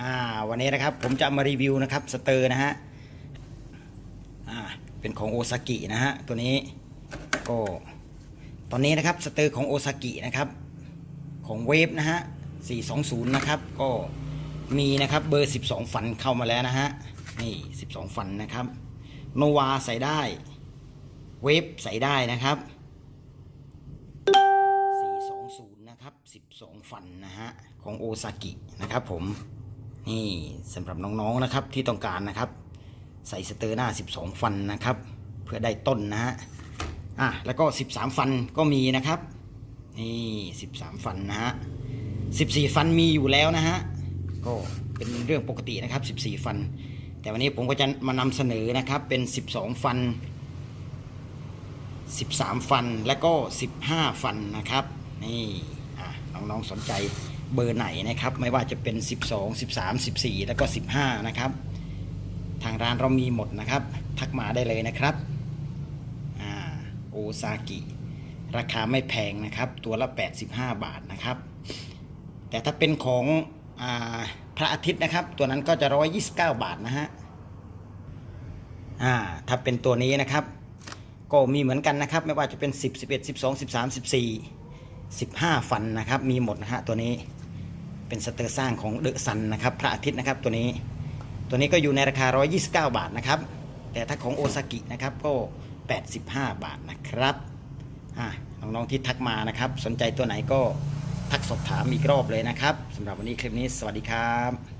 อ่าวันนี้นะครับผมจะมารีวิวนะครับสเตอร์นะฮะอ่าเป็นของโอซากินะฮะตัวนี้ก็ตอนนี้นะครับสเตอร์ของโอซากินะครับของเวฟนะฮะ420 นะครับก็มีนะครับเบอร์ 12ฟันเข้ามาแล้วนะฮะนี่ 12ฟันนะครับโนวาใส่ได้เวฟใส่ได้นะครับ420 นะครับ 12ฟันนะฮะของโอซากินะครับผม นี่สำหรับน้องๆนะครับที่ต้องการนะครับ ใส่สเตอร์หน้า 12 ฟันนะครับ เพื่อได้ต้นนะฮะอะแล้วก็ 13 ฟันก็มีนะครับ นี่ 13 ฟันนะฮะ14 ฟันมีอยู่แล้วนะฮะก็เป็นเรื่องปกตินะครับ 14 ฟัน แต่วันนี้ผมก็จะมานำเสนอนะครับเป็น 12 ฟัน 13 ฟันแล้วก็ 15 ฟันนะครับ นี่อะน้องๆสนใจ เบอร์ไหนนะครับ ไม่ว่าจะเป็น 12 13 14 แล้วก็ 15 นะครับ ทางร้านเรามีหมดนะครับ ทักมาได้เลยนะครับอ่าโอซากิ ราคาไม่แพงนะครับ ตัวละ 85 บาทนะครับ แต่ถ้าเป็นของอพระอาทิตย์นะครับ ตัวนั้นก็จะ 129 บาทนะฮะอ่าถ้าเป็นตัวนี้นะครับ ก็มีเหมือนกันนะครับ ไม่ว่าจะเป็น 10 11 12 13 14 15 ฟันนะครับ มีหมดนะฮะตัวนี้ เป็นสเตอร์สร้างของเดอะซันนะครับพระอาทิตย์นะครับตัวนี้ตัวนี้ก็อยู่ในราคา 129 บาทนะครับ แต่ถ้าของโอซากินะครับก็ 85 บาทนะครับอะน้องๆที่ทักมานะครับ สนใจตัวไหนก็ทักสอบถามอีกรอบเลยนะครับสำหรับวันนี้คลิปนี้สวัสดีครับ